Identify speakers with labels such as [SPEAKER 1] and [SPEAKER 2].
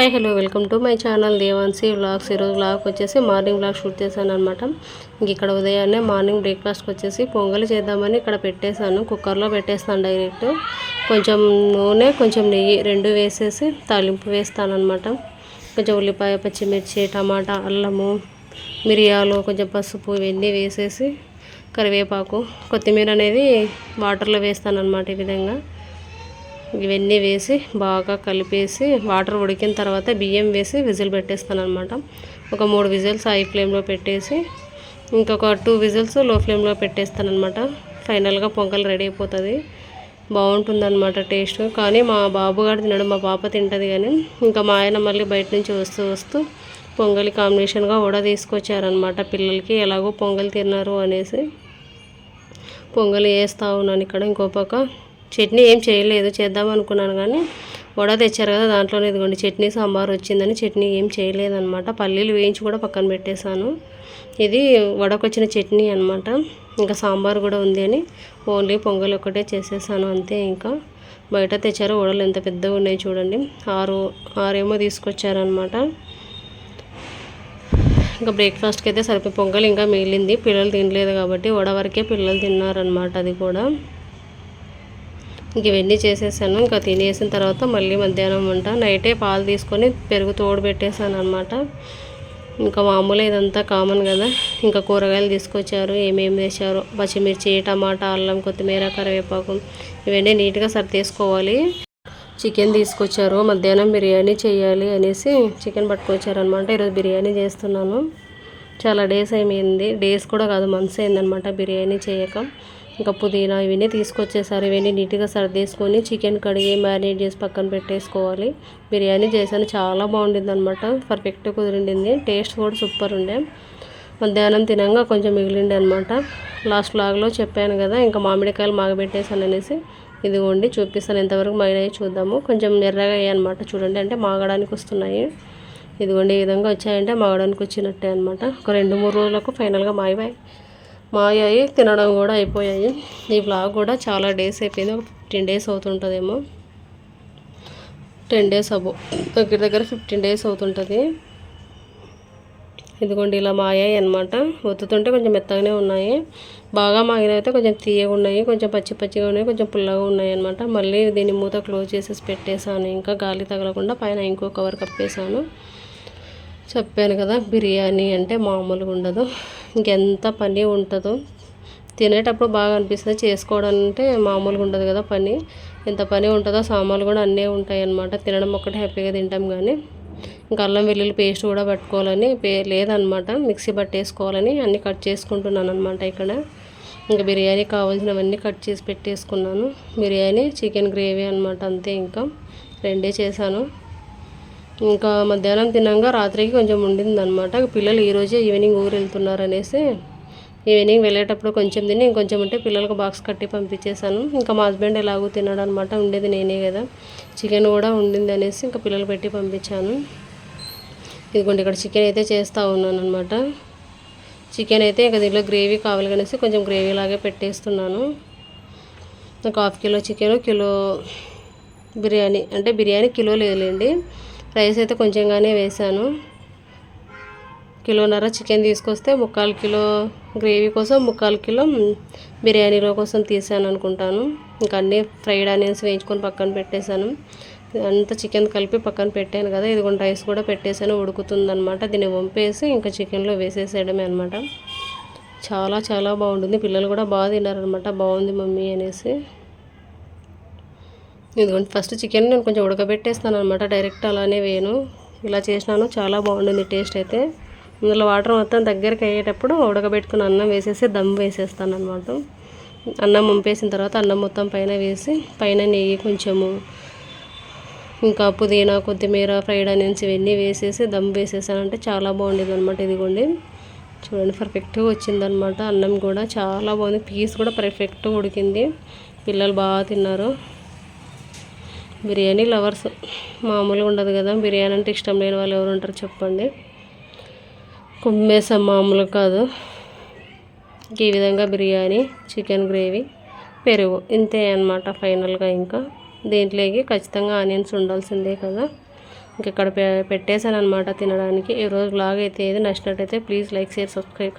[SPEAKER 1] Hi hello welcome to my channel Devanshi vlogs ఈరోజు vlog వచ్చేసి morning vlog shoot చేశాను అనమాట ఇంక ఇక్కడ ఉదయాన్నే మార్నింగ్ బ్రేక్ఫాస్ట్కి వచ్చేసి పొంగల్ చేద్దామని ఇక్కడ పెట్టేశాను. కుక్కర్లో పెట్టేస్తాను డైరెక్ట్ కొంచెం నూనె కొంచెం నెయ్యి రెండు వేసేసి తాలింపు వేస్తాను అనమాట కొంచెం ఉల్లిపాయ పచ్చిమిర్చి టమాటా అల్లము మిరియాలు కొంచెం పసుపు ఇవన్నీ వేసేసి కరివేపాకు కొత్తిమీర అనేది వాటర్లో వేస్తాను అనమాట ఈ విధంగా. ఇవన్నీ వేసి బాగా కలిపేసి వాటర్ ఉడికిన తర్వాత బియ్యం వేసి విజిల్ పెట్టేస్తాను అనమాట ఒక మూడు విజిల్స్ హై ఫ్లేమ్లో పెట్టేసి ఇంకొక టూ విజిల్స్లో ఫ్లేమ్లో పెట్టేస్తాను అనమాట ఫైనల్గా పొంగల్ రెడీ అయిపోతుంది. బాగుంటుందన్నమాట టేస్ట్. కానీ మా బాబు గారు తినడం మా పాప తింటుంది కానీ ఇంకా మా ఆయన మళ్ళీ బయట నుంచి వస్తూ వస్తూ పొంగలి కాంబినేషన్గా వడ తీసుకొచ్చారనమాట పిల్లలకి. ఎలాగో పొంగల్ తిన్నారు అనేసి. పొంగలి వేస్తూ ఉన్నాను ఇక్కడ ఇంకో పక్క. చట్నీ ఏం చేయలేదు చేద్దాం అనుకున్నాను కానీ వడ తెచ్చారు కదా దాంట్లోనే ఇదిగోండి చట్నీ సాంబార్ వచ్చిందని చట్నీ ఏం చేయలేదన్నమాట. పల్లీలు వేయించి కూడా పక్కన పెట్టేశాను. ఇది వడకొచ్చిన చట్నీ అనమాట ఇంకా సాంబార్ కూడా ఉంది అని ఓన్లీ పొంగల్ ఒకటే చేసేసాను అంతే ఇంకా. బయట తెచ్చారు వడలు ఎంత పెద్దగా ఉన్నాయి చూడండి. ఆరు ఆరేమో తీసుకొచ్చారనమాట ఇంకా బ్రేక్ఫాస్ట్కి అయితే సరిపోయి పొంగల్ ఇంకా మిగిలింది. పిల్లలు తినలేదు కాబట్టి వడ వరకే పిల్లలు తిన్నారనమాట అది కూడా. ఇంక ఇవన్నీ చేసేసాను. ఇంకా తినేసిన తర్వాత మళ్ళీ మధ్యాహ్నం వంట. నైటే పాలు తీసుకొని పెరుగు తోడు పెట్టేశాను అనమాట ఇంకా మామూలు ఇదంతా కామన్ కదా. ఇంకా కూరగాయలు తీసుకొచ్చారు. ఏమేమి వేశారు. పచ్చిమిర్చి టమాటా అల్లం కొత్తిమీర కరివేపాకు ఇవన్నీ నీట్గా సర్దేసుకోవాలి. చికెన్ తీసుకొచ్చారు. మధ్యాహ్నం బిర్యానీ చేయాలి అనేసి చికెన్ పట్టుకొచ్చారనమాట ఈరోజు బిర్యానీ చేస్తున్నాను. చాలా డేస్ అయిపోయింది. డేస్ కూడా కాదు మంత్స్ అయిందనమాట బిర్యానీ చేయక. ఇంకా పుదీనా ఇవన్నీ తీసుకొచ్చేసారు. ఇవన్నీ నీట్గా సర్దేసుకొని చికెన్ కడిగి మ్యారినేట్ చేసి పక్కన పెట్టేసుకోవాలి. బిర్యానీ చేశాను. చాలా బాగుండింది అనమాట పర్ఫెక్ట్గా కుదిరిండింది టేస్ట్ కూడా సూపర్ ఉండే. మధ్యాహ్నం తినంగా కొంచెం మిగిలిండే అనమాట లాస్ట్ లాగ్లో చెప్పాను కదా ఇంకా మామిడికాయలు మాగబెట్టేసాను అనేసి. ఇదిగోండి చూపిస్తాను. ఎంతవరకు మైనాయి చూద్దాము. కొంచెం ఎర్రగా అయ్యాయి అనమాట చూడండి అంటే మాగడానికి వస్తున్నాయి. ఇదిగోండి ఈ విధంగా వచ్చాయంటే మాగడానికి వచ్చినట్టే అనమాట ఒక రెండు మూడు రోజులకు ఫైనల్గా మాయవాయి మాయాయి తినడం కూడా అయిపోయాయి. ఈ బ్లాగ్ కూడా చాలా డేస్ అయిపోయింది. ఒక ఫిఫ్టీన్ డేస్ అవుతుంటుందేమో. టెన్ డేస్ అబో. దగ్గర దగ్గర ఫిఫ్టీన్ డేస్ అవుతుంటుంది. ఇదిగోండి ఇలా మాయాయి అనమాట ఒత్తుతుంటే కొంచెం మెత్తగానే ఉన్నాయి. బాగా మాగినైతే కొంచెం తీయగా ఉన్నాయి. కొంచెం పచ్చి పచ్చిగా ఉన్నాయి. కొంచెం పుల్లగా ఉన్నాయి అనమాట మళ్ళీ దీన్ని మూత క్లోజ్ చేసేసి పెట్టేశాను. ఇంకా గాలి తగలకుండా పైన ఇంకో కవర్ కప్పేశాను. చెప్పాను కదా బిర్యానీ అంటే మామూలుగా ఉండదు. ఇంకెంత పని ఉంటుందో. తినేటప్పుడు బాగా అనిపిస్తుంది చేసుకోవడం అంటే మామూలుగా ఉండదు కదా పని. ఎంత పని ఉంటుందో సామాన్లు కూడా అన్నీ ఉంటాయి అన్నమాట తినడం ఒక్కటే హ్యాపీగా తింటాం కానీ ఇంకా అల్లం వెల్లుల్లి పేస్ట్ కూడా పట్టుకోవాలని పే లేదనమాట మిక్సీ పట్టేసుకోవాలని అన్నీ కట్ చేసుకుంటున్నాను అనమాట ఇక్కడ. ఇంకా బిర్యానీ కావాల్సినవన్నీ కట్ చేసి పెట్టేసుకున్నాను. బిర్యానీ చికెన్ గ్రేవీ అనమాట అంతే ఇంకా. రెండే చేశాను. ఇంకా మధ్యాహ్నం తిన్నాక రాత్రికి కొంచెం ఉండిందనమాట పిల్లలు ఈరోజే ఈవినింగ్ ఊరు వెళ్తున్నారు అనేసి ఈవినింగ్ వెళ్ళేటప్పుడు కొంచెం తిని ఇంకొంచెం ఉంటే పిల్లలకు బాక్స్ కట్టి పంపించేశాను. ఇంకా మా హస్బెండ్ ఎలాగో తిన్నాడు అనమాట ఉండేది నేనే కదా. చికెన్ కూడా ఉండింది అనేసి ఇంకా పిల్లలు పెట్టి పంపించాను. ఇదిగోండి ఇక్కడ చికెన్ అయితే చేస్తూ ఉన్నాను అనమాట చికెన్ అయితే ఇంకా దీంట్లో గ్రేవీ కావాలి కనేసి కొంచెం గ్రేవీ లాగే పెట్టేస్తున్నాను. ఒక half kilo chicken kilo biryani అంటే బిర్యానీ కిలో లేదులేండి. రైస్ అయితే కొంచెంగానే వేసాను. కిలోన్నర చికెన్ తీసుకొస్తే ముక్కాలు కిలో గ్రేవీ కోసం ముక్కాలు కిలో బిర్యానీలో కోసం తీసాను అనుకుంటాను. ఇంకా అన్నీ ఫ్రైడ్ ఆనియన్స్ వేయించుకొని పక్కన పెట్టేశాను. అంతా చికెన్ కలిపి పక్కన పెట్టాను కదా ఇదిగోండి రైస్ కూడా పెట్టేశాను. ఉడుకుతుందనమాట దీన్ని వంపేసి ఇంకా చికెన్లో వేసేసేయడమే అనమాట చాలా చాలా బాగుంటుంది. పిల్లలు కూడా బాగా తిన్నారనమాట బాగుంది మమ్మీ అనేసి. ఇదిగోండి ఫస్ట్ చికెన్ నేను కొంచెం ఉడకబెట్టేస్తాను అనమాట డైరెక్ట్ అలానే వేయను. ఇలా చేసినాను. చాలా బాగుంటుంది టేస్ట్ అయితే. ఇందులో వాటర్ మొత్తం దగ్గరికి అయ్యేటప్పుడు ఉడకబెట్టుకుని అన్నం వేసేసి దమ్ వేసేస్తాను అనమాట అన్నం ముంపేసిన తర్వాత అన్నం మొత్తం పైన వేసి పైన నెయ్యి కొంచెము ఇంకా పుదీనా కొత్తిమీర ఫ్రైడ్ ఆనియన్స్ ఇవన్నీ వేసేసి దమ్ వేసేసానంటే చాలా బాగుండేది అనమాట ఇదిగోండి. చూడండి పర్ఫెక్ట్గా వచ్చిందనమాట అన్నం కూడా చాలా బాగుంది. పీస్ కూడా పర్ఫెక్ట్గా ఉడికింది. పిల్లలు బాగా తిన్నారు. బిర్యానీ లవర్స్ మామూలుగా ఉండదు కదా. బిర్యానీ అంటే ఇష్టం లేని వాళ్ళు ఎవరు ఉంటారు చెప్పండి. కుమ్మేసాం మామూలు కాదు. ఈ విధంగా బిర్యానీ చికెన్ గ్రేవీ పెరుగు ఇంతే అనమాట ఫైనల్గా ఇంకా. దీంట్లోకి ఖచ్చితంగా ఆనియన్స్ ఉండాల్సిందే కదా. ఇంక ఇక్కడ పెట్టేశాను అనమాట తినడానికి. ఈరోజు బ్లాగ్ అయితే ఏది నచ్చినట్టయితే ప్లీజ్ లైక్ షేర్ సబ్స్క్రైబ్